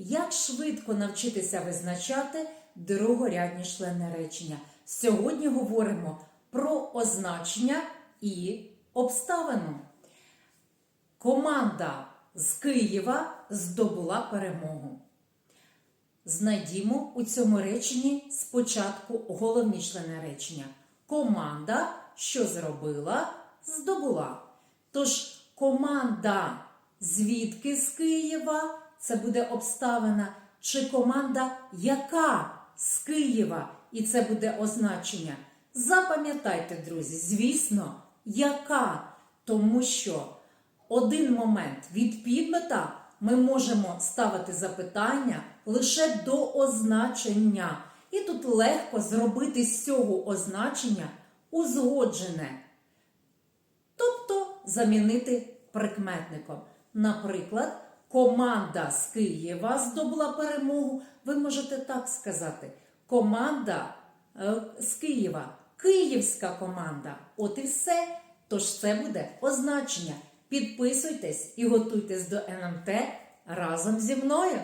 Як швидко навчитися визначати другорядні члени речення? Сьогодні говоримо про означення і обставину. Команда з Києва здобула перемогу. Знайдімо у цьому реченні спочатку головні члени речення. Команда, що зробила, здобула. Тож команда звідки з Києва це буде обставина, чи команда яка з Києва, і це буде означення. Запам'ятайте, друзі, звісно, яка, тому що один момент від підмета ми можемо ставити запитання лише до означення. І тут легко зробити з цього означення узгоджене. Тобто замінити прикметником. Наприклад, команда з Києва здобула перемогу. Ви можете так сказати: команда е, з Києва, київська команда. От і все. Тож це буде означення. Підписуйтесь і готуйтесь до НМТ разом зі мною.